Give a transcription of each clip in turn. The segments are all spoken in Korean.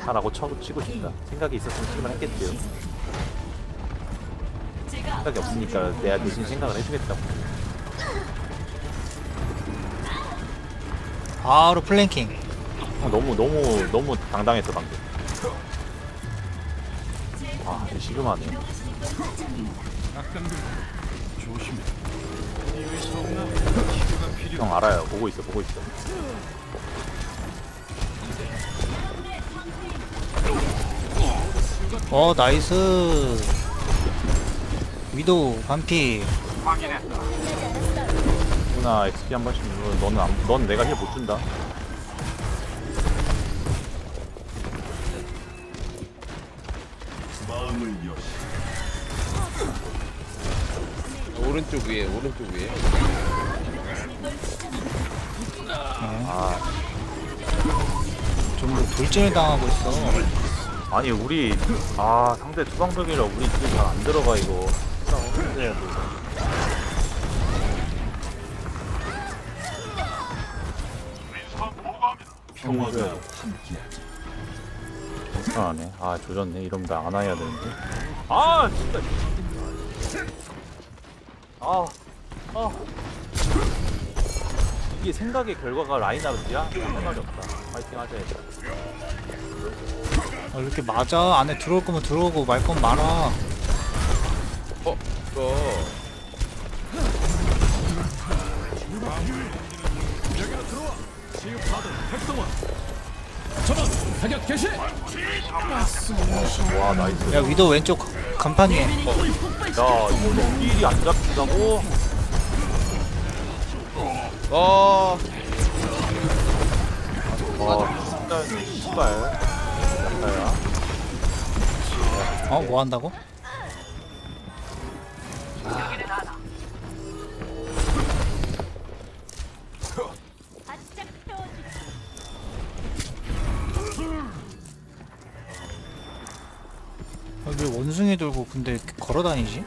하라고 쳐, 치고 싶다. 생각이 있었으면 치기만 했겠지요. 생각이 없으니까 내가 대신 생각을 해주겠다고. 바로 플랭킹 어, 너무 너무 너무 당당했어 방금. 아, 이거 시그마네. 형 알아요. 보고 있어, 보고 있어. 어 나이스. 위도우 반피. 누나 XP 한 번씩 누르. 너는 안, 넌 내가 힐못 준다. 오른쪽 위에 오른쪽 위에 아, 좀뭐 돌진을 당하고 있어 아니 우리 아 상대 투방벽이라 우리 딜 잘 안 들어가 이거. 해야 돼. 평화가 괜찮네. 아 조졌네. 이러면 나안 와야 되는데. 아 진짜. 아, 아. 이게 생각의 결과가 라인아웃이야? 할 말이 없다. 파이팅 하자. 어, 이렇게 맞아 안에 들어올 거면 들어오고 말 거면 말아 어 이거 와 나이스. 야 위도우 왼쪽 간판 위에 야 이거 딜이 안 잡힌다고? 어 와 진짜 씨발. 어 뭐 한다고? 아, 왜 원숭이 들고 근데 걸어 다니지?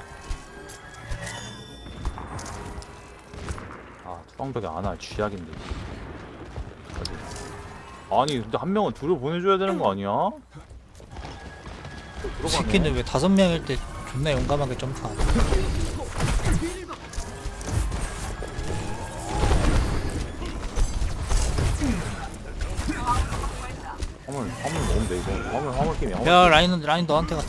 아 투방벽이 안와 쥐약인데. 아니 근데 한 명은 둘을 보내줘야 되는 거 아니야? 이 새끼는 왜 다섯 명일 때 존나 용감하게 점프하냐 화물 화물 먹으면 돼 이거. 화물 화물 게임이야. 화물. 야 라인 라인 너한테 갔다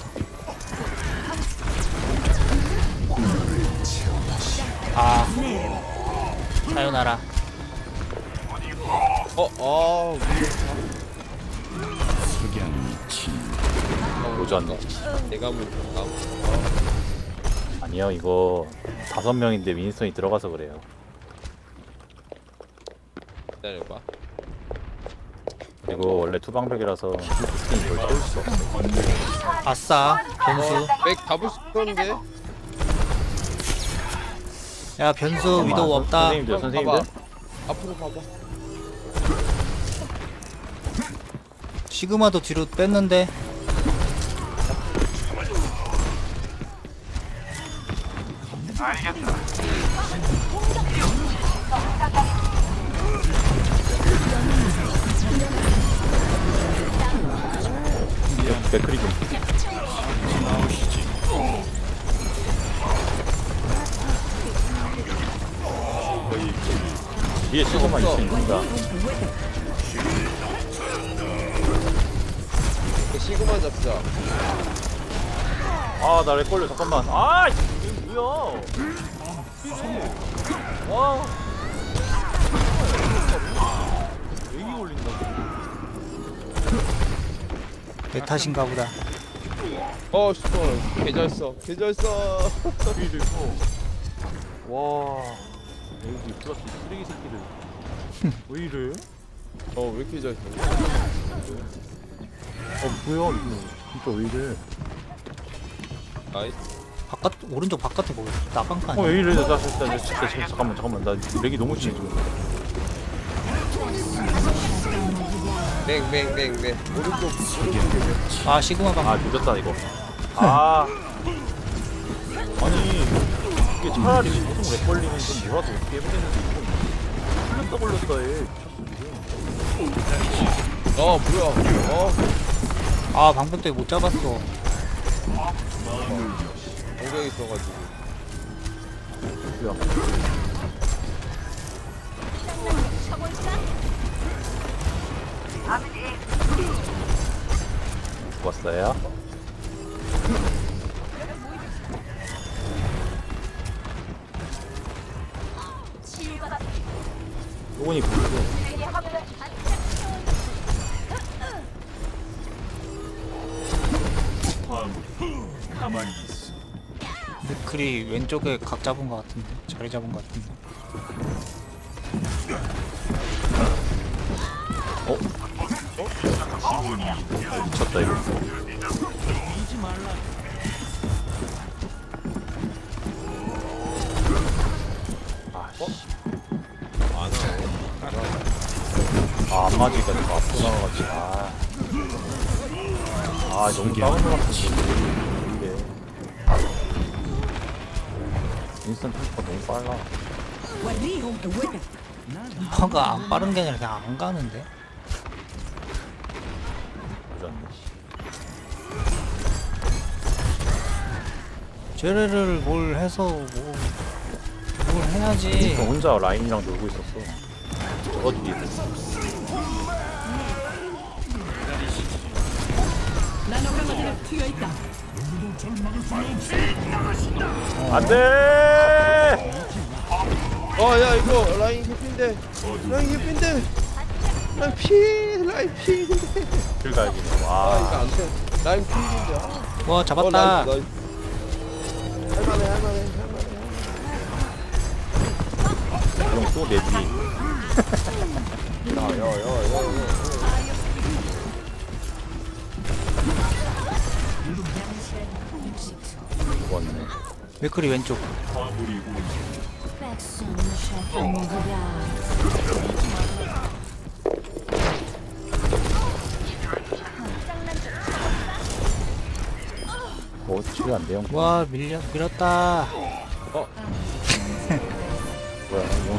아 사요나라 어어 노졌네. 내가 물 아니요 이거 다섯 명인데 윈스턴이 들어가서 그래요. 기다려봐 이거 원래 투방벽이라서 스킨 걸 채울 수 없어. 아싸 변수 백 잡을 수 있었는데 야 변수 위도우 없다 아, 선생님들 선생님들. 앞으로 봐봐 시그마도 뒤로 뺐는데 맥크리 좀. 뒤에 시그마 없어. 있습니다. 그 시그마 잡자 아, 나 렉 걸려. 잠깐만. 아, 이게 뭐야? 와. 렉이 걸린다. 내 탓인가 보다 어 슈퍼 개잘써 개잘써 뒤에도 있고. 와. 여기 플러스 쓰레기 새끼들. 왜 이래? 어 왜 이렇게 잘써 어, 뭐야, 이거. 진짜 왜 이래? 나이스. 바깥 오른쪽 바깥에 뭐야 나방판 어, 아니야? 왜 이래? 나, 나, 나, 진짜, 나, 진짜, 잠깐만, 잠깐만. 나 렉이 너무 심해, 지금. 맹맹맹맹. 오른쪽 아 시그마 방. 아 늦었다 이거. 아. 아니 이게 차라리 보통 렉 걸리면 좀 뭐라도 해보겠는데 이건 흘렸다 걸렸다 해 어 뭐야. 어 아 방금 때문에 못 잡았어 공격이 있어가지고. 죽었어요? 요건이 보이고 맥클이 왼쪽에 각 잡은 것 같은데? 자리 잡은 것 같은데? 미쳤다 이거. 안. 아, 안 맞으니까 내가 앞으로 나가가지고 아, 아 너무 다운 것 같은데 인스턴 템포가 너무 빨라. 템퍼가 안 빠른 게 아니라 그냥 안 가는데? 쟤네를 뭘 해서 뭐 뭘 해야지. 인스턴 혼자 라인이랑 놀고 있었어. 저거 뒤에 안돼 어, 야, 이거 라인 개핀데. 라인 개핀데. 라인 피, 라인 피인데. 길 가야겠네 아, 이거 와 안 돼. 라인 피인데. 아. 와 어, 잡았다 나이스. 할만해, 할만해, 할만해. 그럼 또 내지 야, 야, 야, 야, 맥클이 왼쪽. 뭐 치료 안 돼요? 와 밀려 밀었다. 뭐야 이거.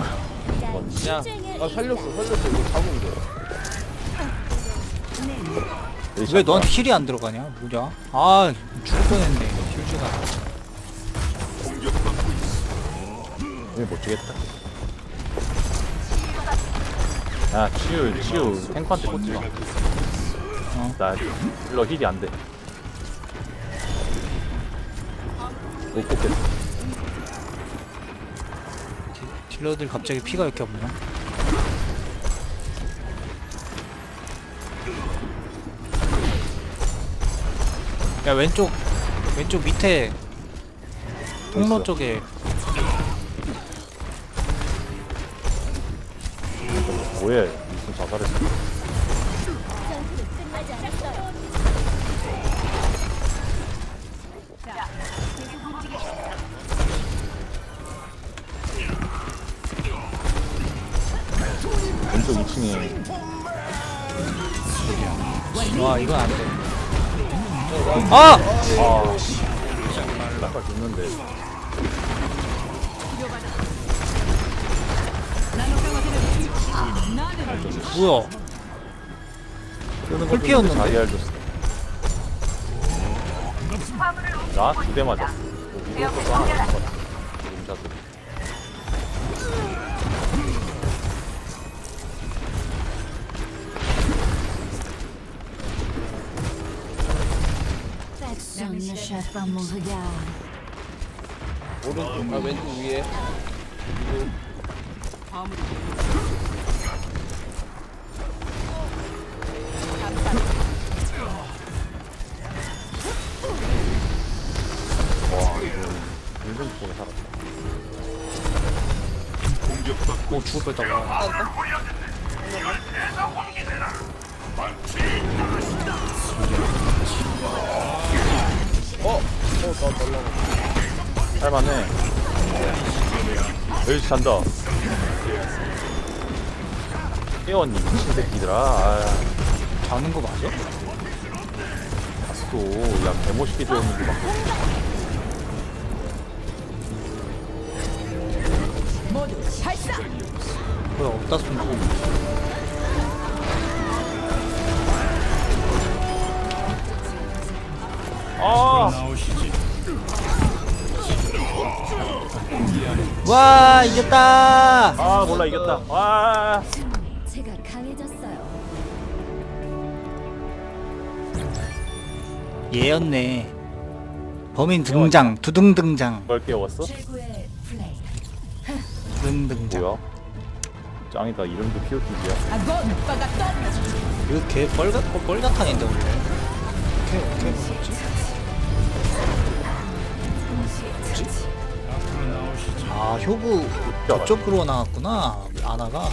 야 아, 살렸어, 살렸어. 이거 잡은 거. 왜넌 힐이 안 들어가냐? 뭐냐? 아 죽을 뻔했네. 휴지가 왜못 주겠다. 야 치유 치유. 탱크한테 꽂지 마. 어. 나 일러 힐이 안 돼. 못 꽂겠어 딜러들 갑자기 피가 왜 이렇게 없냐 야 왼쪽 왼쪽 밑에 통로 있어? 쪽에 뭐해 무슨 자살했어 왼쪽 2층에 와 이건 안돼 아! 아 깜짝 죽는데 뭐야 끄는 풀 피웠는데? 자리 알줬어 나두 대 맞았어 뭐 무거운 것도 하나 없는 것 같아 임자도 Personne ne chatte à mon regard. 오른쪽, 아, 왼쪽 위에. 그리고 일본 보고 살았다 오 죽을 뻔했다 어, 어, 나 날라가. 할만해. 여기서 잔다. 깨웠니 미친 새끼들아. 아, 자는 거 맞아? 봤어. 야 개멋있게 되었는데 막. 뭐야 없다 손와 이겼다! 아 몰라 이겼다. 와! 제가 강해졌어 얘였네. 범인 등장 두둥 등장. 걸 깨웠어? 플레이. 두둥 등장. 뭐야? 짱이다 이름도 피오티지야 이거 개 뻘같 뻘같한인데 원래. 오케이 오케이 뭐지? 아 효구 저쪽으로 나왔구나 아나가